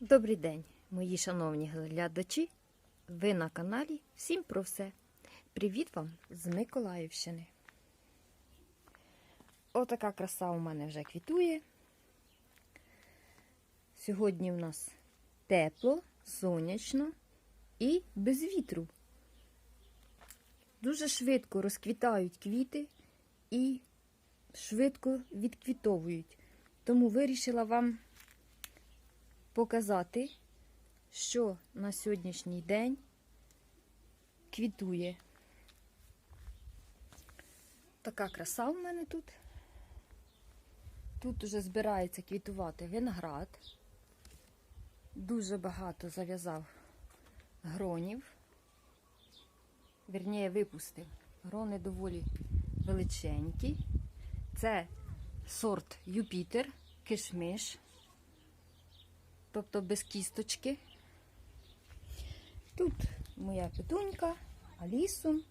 Добрий день, мої шановні глядачі. Ви на каналі Всім про все. Привіт вам з Миколаївщини. Отака краса у мене вже квітує. Сьогодні в нас тепло, сонячно і без вітру. Дуже швидко розквітають квіти і швидко відквітовують. Тому вирішила вам показати, що на сьогоднішній день квітує. Така краса в мене тут. Тут вже збирається квітувати виноград. Дуже багато зав'язав гронів. Вірніше, випустив. Грони доволі величенькі. Це сорт Юпітер, кишмиш тобто без кісточки. Тут моя петунька, алісум.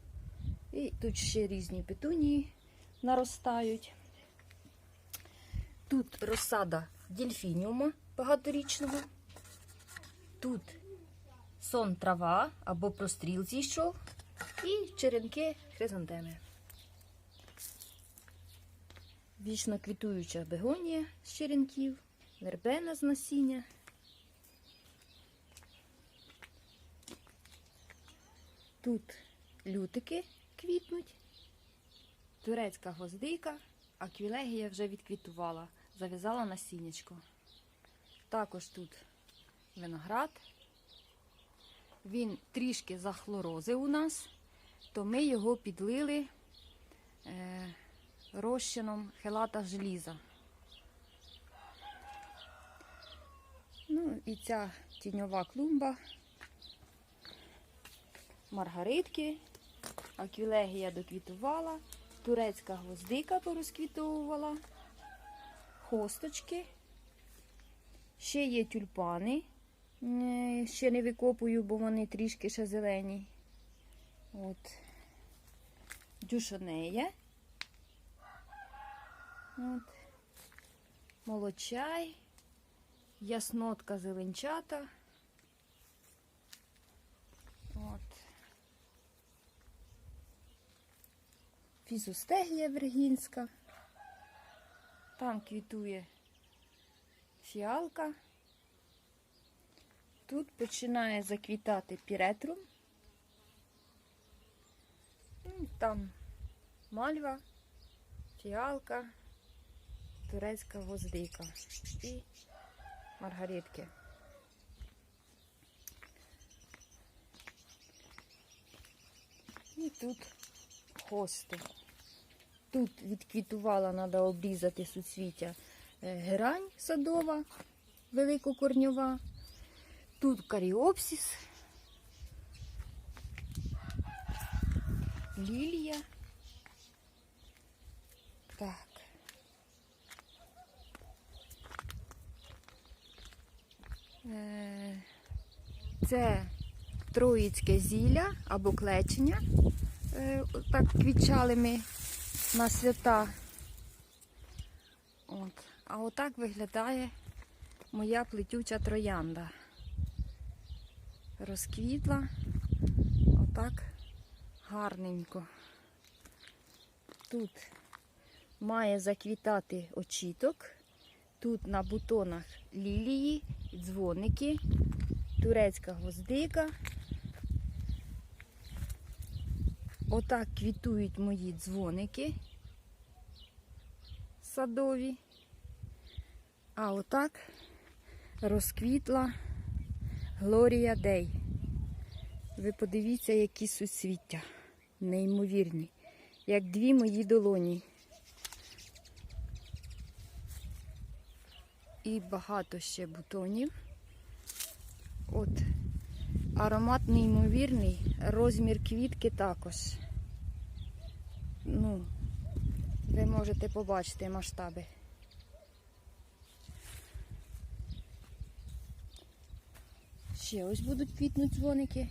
І тут ще різні петунії наростають. Тут розсада дельфініума багаторічного. Тут сон трава або простріл зійшов. І черенки хризантеми. Вічно квітуюча бегонія з черенків, вербена з насіння. Тут лютики квітнуть, турецька гвоздика, а квілегія вже відквітувала, зав'язала насіннячко. Також тут виноград. Він трішки захлорозив у нас, то ми його підлили е, розчином хелата желіза. Ну і ця тіньова клумба маргаритки, аквілегія доквітувала, турецька гвоздика порозквітовувала, хосточки. Ще є тюльпани. Е, Ще не викопую, бо вони трішки ще зелені. От. Дюшанея. От. Молочай, яснотка зеленчата. От. Фізустегія вергінська. Там квітує фіалка. Тут починає заквітати піретрум. Там мальва, фіалка, турецька гвоздика і маргаритки. І тут хости. Тут відквітувала, треба обрізати суцвіття е, герань садова, великокорньова. Тут каріопсис, лілія. Так. Е, Це троїцьке зілля або клечення. Е, Так квітчали ми на свята. От. А отак виглядає моя плетюча троянда. Розквітла отак гарненько. Тут має заквітати очіток. Тут на бутонах лілії, дзвоники, турецька гвоздика. Отак квітують мої дзвоники садові. А отак розквітла Глорія Дей. Ви подивіться, які суцвіття. Неймовірні. Як дві мої долоні. І багато ще бутонів. От. Аромат неймовірний, розмір квітки також. Ну, ви можете побачити масштаби. Ще ось будуть квітнуть дзвоники.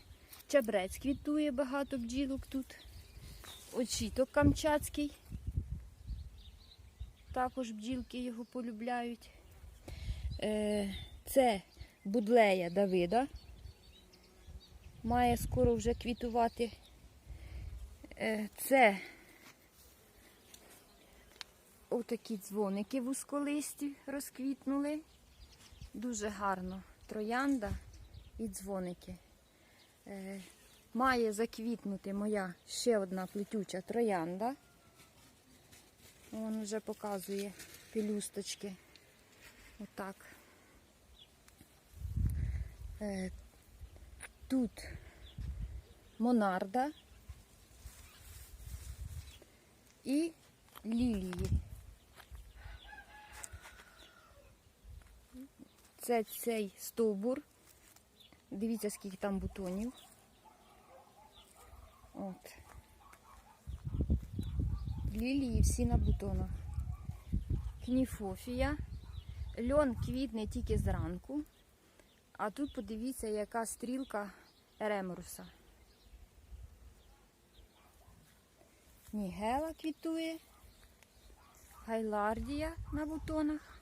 Чабрець квітує багато бджілок тут. Очіток камчатський. Також бджілки його полюбляють. Е, це будлея Давида. Має скоро вже квітувати. Е, це отакі дзвоники вузьколисті розквітнули. Дуже гарно. Троянда і дзвоники. Е, має заквітнути моя ще одна плетюча троянда. Вон вже показує пелюсточки. Отак. Е, тут монарда і лілії. Це цей стовбур. Дивіться, скільки там бутонів. От. Лілії всі на бутонах. Кніфофія. Льон квітне тільки зранку. А тут подивіться, яка стрілка реморуса. Нігела квітує. Гайлардія на бутонах.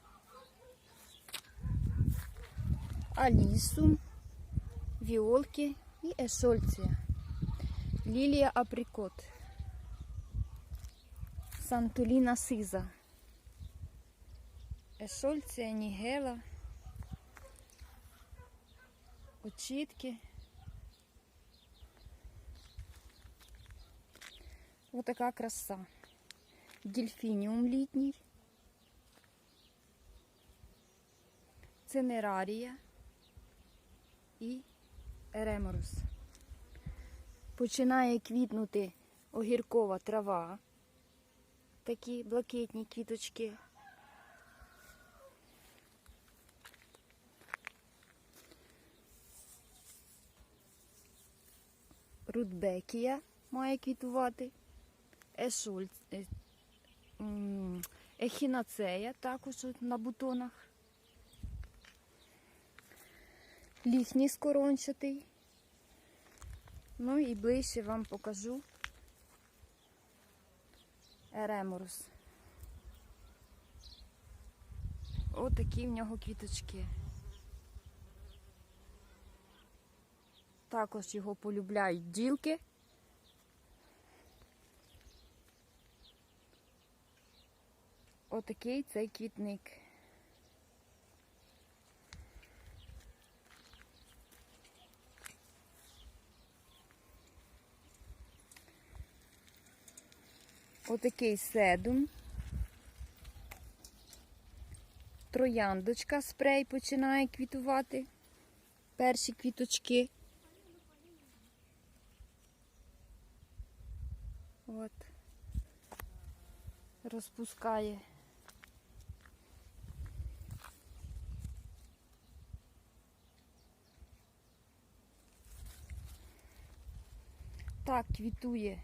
Алісу, віолки і ешольція. Лілія априкот. Сантуліна сиза. Ешольція, нігела. Очітки. Отака краса. Дельфініум літній. Цинерарія і ереморус. Починає квітнути огіркова трава. Такі блакитні квіточки. Рудбекія має квітувати. Ешуль, е, ехінацея також на бутонах. Ліхній скорончатий. Ну і ближче вам покажу ереморус. Отакі в нього квіточки. Також його полюбляють ділки. Отакий цей квітник. Отакий седум. Трояндочка спрей починає квітувати. Перші квіточки. От. Розпускає. Так квітує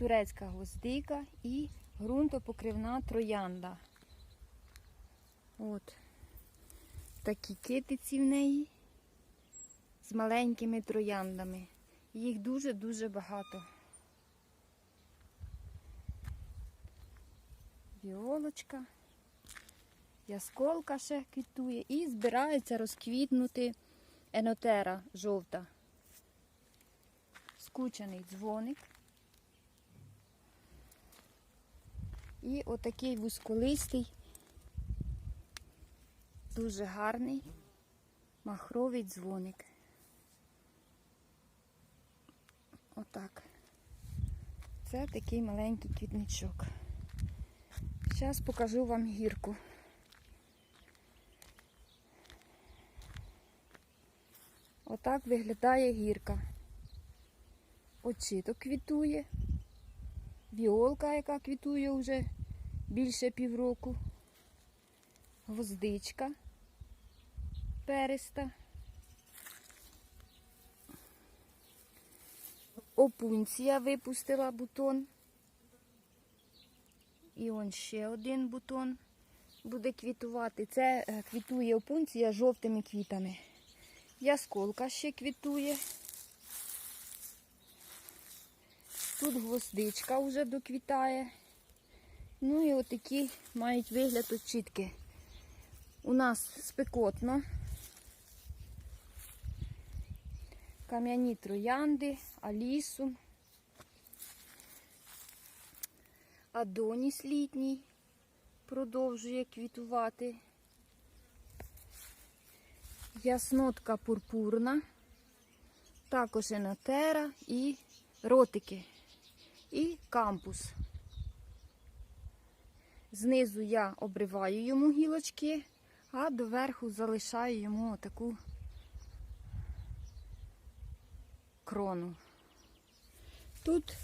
турецька гвоздика і ґрунтопокривна троянда. От такі китиці в неї з маленькими трояндами. Їх дуже-дуже багато. Віолочка, ясколка ще квітує і збирається розквітнути енотера жовта. Скучений дзвоник. І отакий вузьколистий, дуже гарний махровий дзвоник. Отак. Це такий маленький квітничок. Зараз покажу вам гірку. Отак виглядає гірка. Очіток квітує. Віолка, яка квітує вже більше півроку. Гвоздичка периста. Опунція випустила бутон. І он ще один бутон буде квітувати. Це е, квітує опунція жовтими квітами. Ясколка ще квітує. Тут гвоздичка вже доквітає. Ну і отакі мають вигляд очітки. У нас спекотно. Кам'яні троянди, алісу, адоніс літній продовжує квітувати. Яснотка пурпурна, також енотера і ротики, і кампус. Знизу я обриваю йому гілочки, а доверху залишаю йому таку крону. Тут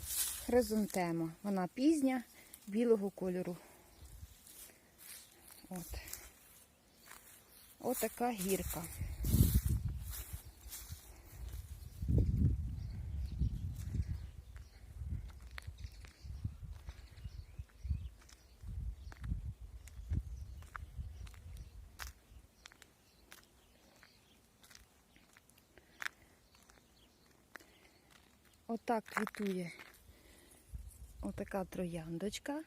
хризантема. Вона пізня, білого кольору. От. Отака гірка. Отак квітує отака трояндочка.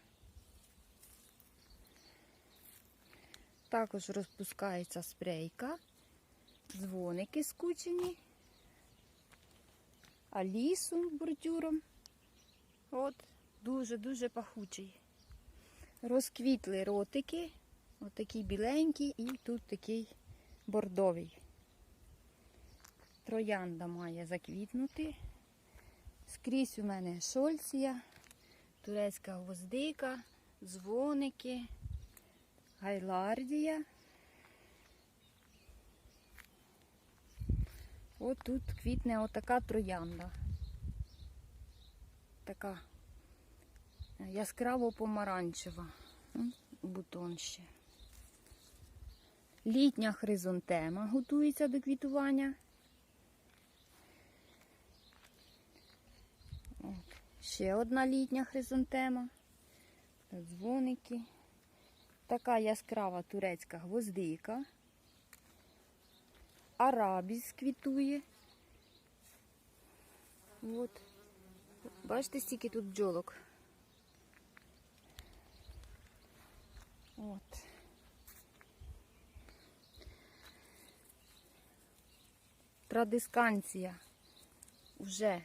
Також розпускається спрейка, дзвоники скучені, алісу бордюром. От, дуже-дуже пахучий. Розквітли ротики, отакі біленькі і тут такий бордовий. Троянда має заквітнути. Скрізь у мене шольція, турецька гвоздика, дзвоники, гайлардія. От тут квітне отака троянда. Така яскраво помаранчева. Бутон ще. Літня хризантема готується до квітування. Ще одна літня хризантема. Дзвоники. Така яскрава турецька гвоздика. Арабіс квітує. От. Бачите, стільки тут бджолок. От. Традисканція вже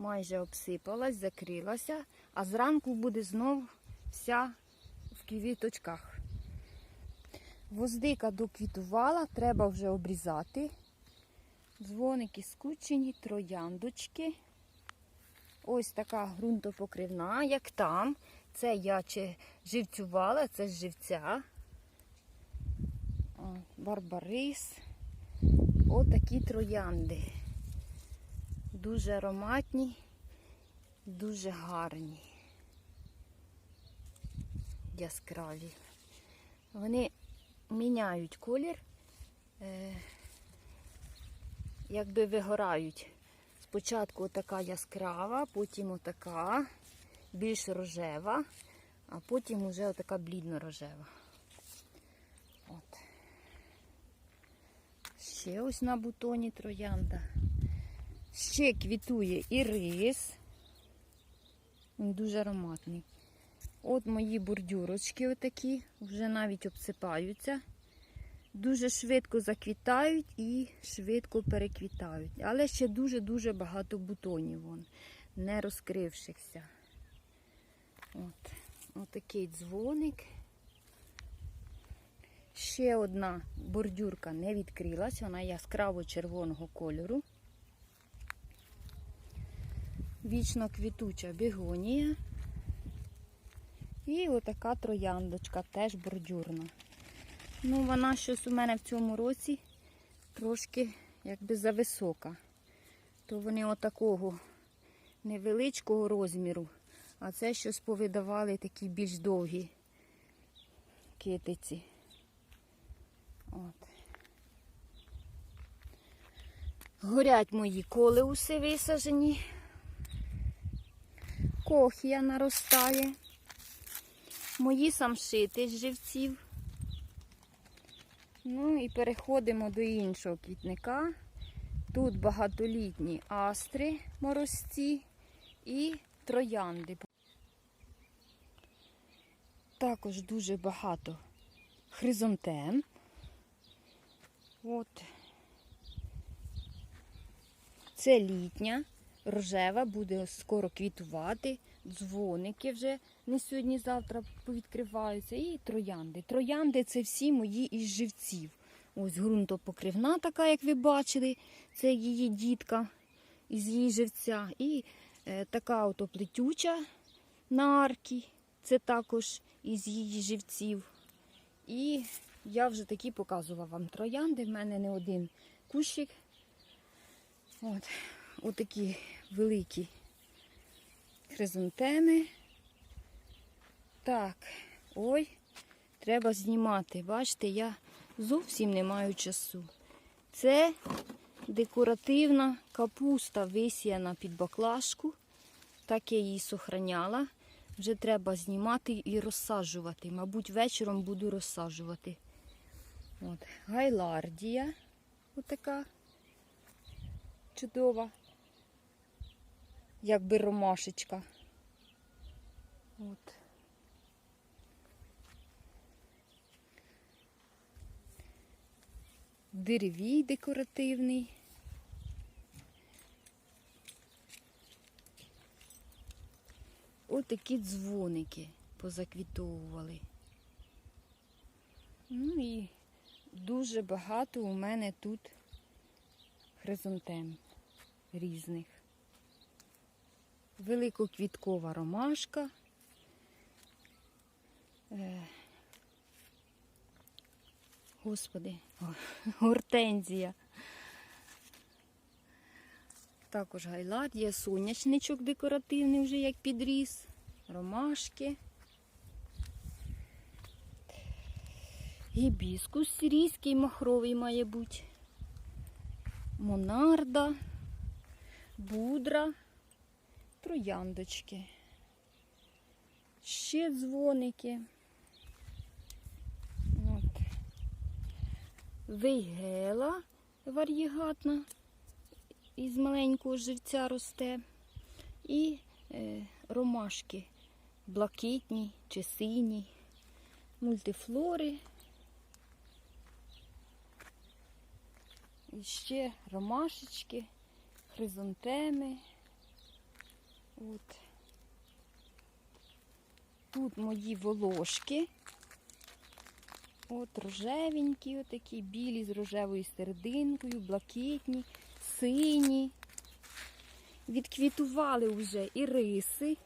майже обсипалась, закрилася, а зранку буде знов вся в квіточках. Гвоздика доквітувала, треба вже обрізати. Дзвоники скучені, трояндочки. Ось така ґрунтопокривна, як там. Це я чи живцювала, це з живця. Барбарис. Отакі троянди. Дуже ароматні, дуже гарні, яскраві. Вони міняють колір, е, якби вигорають. Спочатку така яскрава, потім отака, більш рожева, а потім уже отака блідно-рожева. Ще ось на бутоні троянда. Ще квітує і рис. Він дуже ароматний. От мої бордюрочки отакі, вже навіть обсипаються. Дуже швидко заквітають і швидко переквітають. Але ще дуже-дуже багато бутонів вон, не розкрившихся. От. Отакий дзвоник. Ще одна бордюрка не відкрилась, вона яскраво червоного кольору. Вічно квітуча бігонія. І отака трояндочка, теж бордюрна. Ну, вона щось у мене в цьому році трошки якби зависока. То вони отакого невеличкого розміру, а це щось повидавали такі більш довгі китиці. От. Горять мої колеуси висажені. Кохія наростає. Мої самшити з живців. Ну і переходимо до іншого квітника. Тут багатолітні астри морозці і троянди. Також дуже багато хризантем. От. Це літня, рожева, буде скоро квітувати. Дзвоники вже не сьогодні-завтра повідкриваються. І троянди. Троянди це всі мої із живців. Ось ґрунтопокривна така, як ви бачили, це її дітка із її живця. І е, така ото плетюча на аркі, це також із її живців. І я вже такі показувала вам троянди. В мене не один кущик. От, отакі великі хризантеми. Так, ой, треба знімати. Бачите, я зовсім не маю часу. Це декоративна капуста висіяна під баклажку. Так я її сохраняла. Вже треба знімати і розсаджувати. Мабуть, вечором буду розсаджувати. От. Гайлардія. Отака чудова. Якби ромашечка. От. Деревій декоративний. Отакі дзвоники позаквітовували. Ну і дуже багато у мене тут хризантем різних. Великоквіткова ромашка. Е, Господи, гортензія. Також гайлат, є сонячничок декоративний вже як підріс, ромашки. Гібіскус сирійський махровий має бути. Монарда, будра, трояндочки. Ще дзвоники. От. Вейгела вар'єгатна із маленького живця росте. І е, ромашки блакитні чи сині, мультифлори. І ще ромашечки, хризантеми. От. Тут мої волошки. От рожевенькі, отакі, білі з рожевою серединкою, блакитні, сині. Відквітували вже і риси.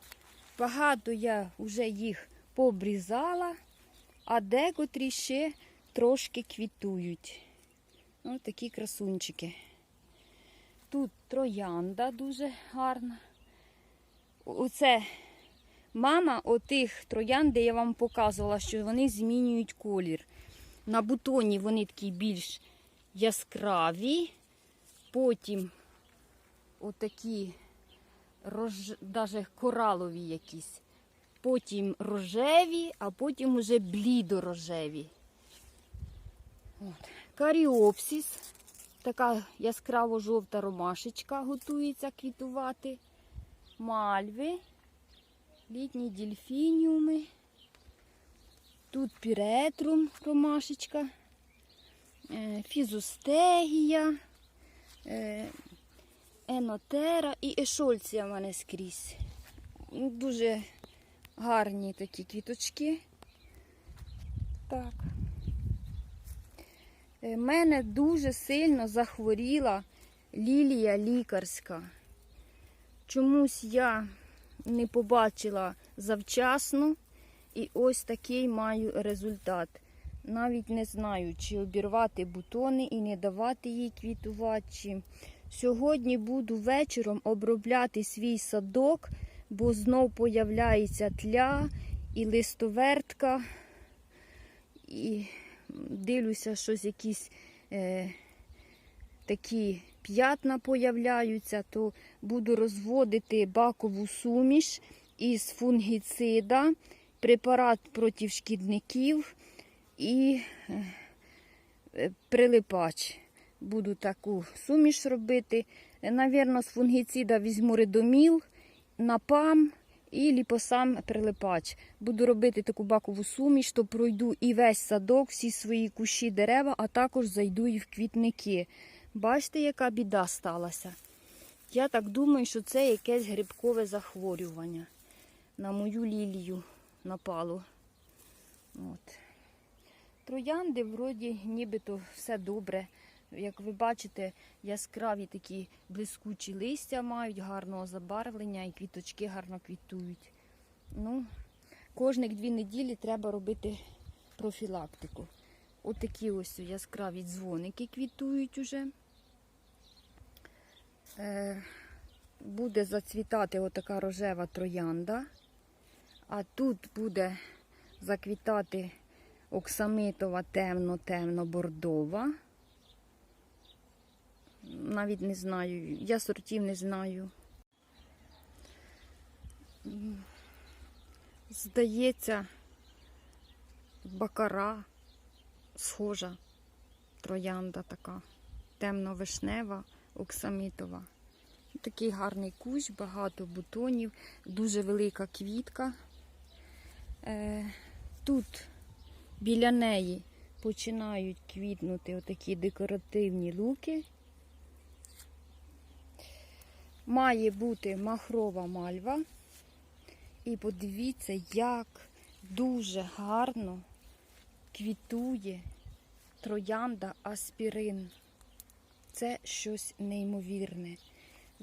Багато я вже їх пообрізала, а декотрі ще трошки квітують. Ось такі красунчики. Тут троянда дуже гарна. Оце мама отих троянд, де я вам показувала, що вони змінюють колір. На бутоні вони такі більш яскраві, потім отакі рож... даже коралові якісь. Потім рожеві, а потім уже блідорожеві. От. Каріопсіс. Така яскраво жовта ромашечка готується квітувати. Мальви, літні дельфініуми. Тут піретрум ромашечка, е, фізустегія, е, енотера і ешольція в мене скрізь. Дуже гарні такі квіточки. Так. Е, мене дуже сильно захворіла лілія лікарська. Чомусь я не побачила завчасно і ось такий маю результат. Навіть не знаю, чи обірвати бутони і не давати їй квітувати. Сьогодні буду вечором обробляти свій садок, бо знов появляється тля і листовертка. І дивлюся, щось якісь е, такі п'ятна появляються, то буду розводити бакову суміш із фунгіцида, препарат проти шкідників і е, е, прилипач. Буду таку суміш робити. Навірно, з фунгіцида візьму редоміл напам і ліпосам прилипач. Буду робити таку бакову суміш, то пройду і весь садок, всі свої кущі дерева, а також зайду і в квітники. Бачите, яка біда сталася? Я так думаю, що це якесь грибкове захворювання. На мою лілію напало. От. Троянди вроді нібито все добре. Як ви бачите, яскраві такі блискучі листя мають гарного забарвлення і квіточки гарно квітують. Ну, кожних дві неділі треба робити профілактику. Отакі ось яскраві дзвоники квітують уже. Е, буде зацвітати отака рожева троянда. А тут буде заквітати оксамитова темно-темно-бордова. Навіть не знаю, я сортів не знаю. Здається, бакара схожа троянда така, темно-вишнева, оксамитова. Такий гарний кущ, багато бутонів, дуже велика квітка. Е, тут біля неї починають квітнути отакі декоративні луки. Має бути махрова мальва. І подивіться, як дуже гарно квітує троянда аспірин. Це щось неймовірне.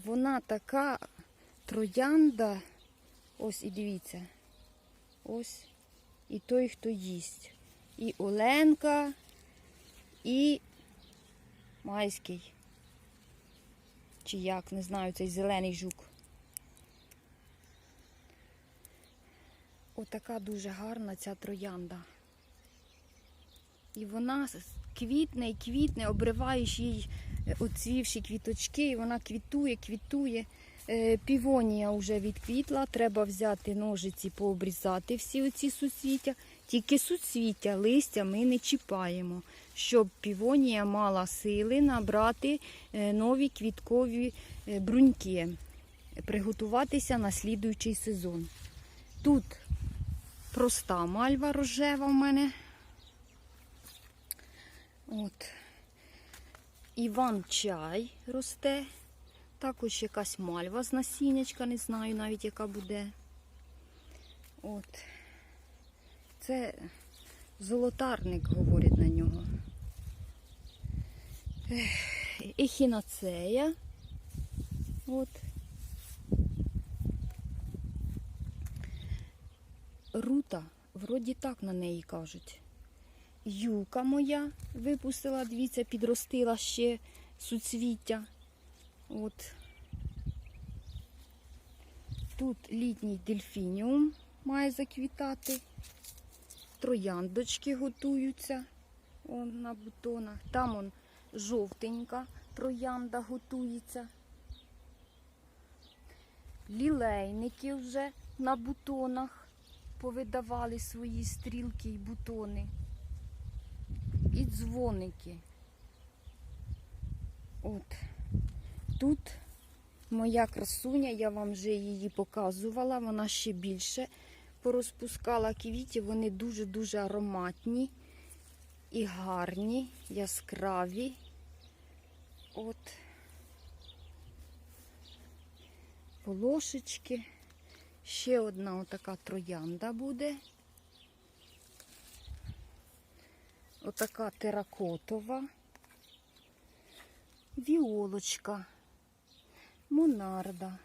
Вона така троянда. Ось і дивіться. Ось і той, хто їсть. І Оленка, і майський. Чи як, не знаю, цей зелений жук. Отака дуже гарна ця троянда. І вона квітне і квітне, обриваєш їй оцвівші квіточки, і вона квітує, квітує. Е, Півонія вже відквітла, треба взяти ножиці, пообрізати всі оці суцвіття. Тільки суцвіття, листя ми не чіпаємо, щоб півонія мала сили набрати е, нові квіткові е, бруньки, приготуватися на слідуючий сезон. Тут проста мальва рожева в мене. От. Іван чай росте. Також якась мальва з насіннячка, не знаю навіть яка буде. От. Це золотарник, говорять на нього. Ехінацея. От. Рута, вроді так на неї кажуть. Юка моя випустила, дивіться, підростила ще суцвіття. От. Тут літній дельфініум має заквітати. Трояндочки готуються он, на бутонах. Там он жовтенька троянда готується. Лілейники вже на бутонах повидавали свої стрілки і бутони. І дзвоники. От. Тут моя красуня, я вам вже її показувала, вона ще більше порозпускала квітів, вони дуже-дуже ароматні і гарні, яскраві. От. Полошечки. Ще одна отака троянда буде. Отака теракотова. Віолочка. Монарда.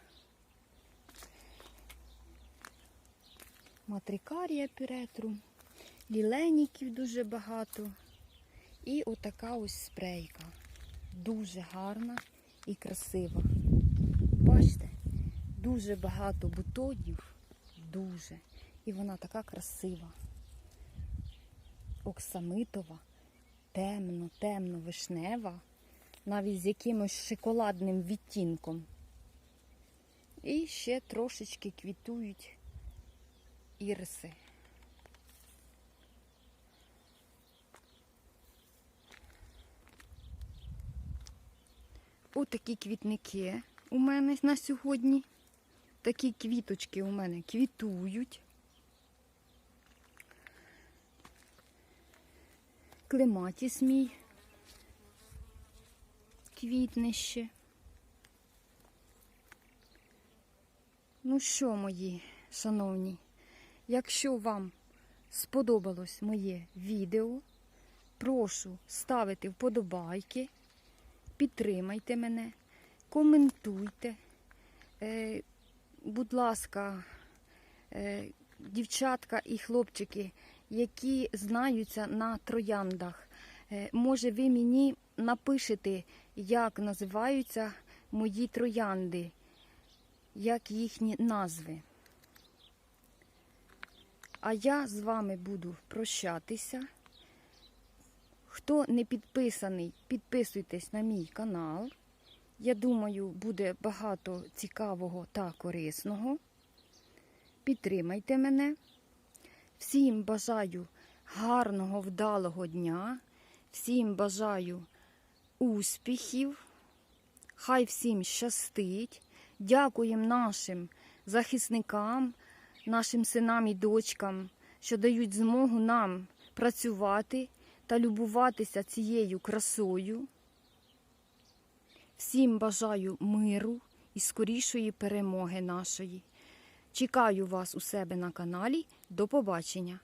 Матрикарія піретру. Ліленіків дуже багато. І отака ось спрейка. Дуже гарна і красива. Бачите? Дуже багато бутонів. Дуже. І вона така красива. Оксамитова, темно, темно вишнева, навіть з якимось шоколадним відтінком. І ще трошечки квітують ірси. Отакі квітники у мене на сьогодні. такі квіточки у мене квітують. Клематіс мій квітне ще. Ну що, мої шановні, якщо вам сподобалось моє відео, прошу ставити вподобайки, підтримайте мене, коментуйте. Е, будь ласка, е, дівчатка і хлопчики, які знаються на трояндах, е, може ви мені напишете, як називаються мої троянди, як їхні назви. А я з вами буду прощатися. Хто не підписаний, підписуйтесь на мій канал. Я думаю, буде багато цікавого та корисного. Підтримайте мене. Всім бажаю гарного, вдалого дня. Всім бажаю успіхів. Хай всім щастить. Дякуємо нашим захисникам, нашим синам і дочкам, що дають змогу нам працювати та любуватися цією красою. Всім бажаю миру і скорішої перемоги нашої. Чекаю вас у себе на каналі. До побачення!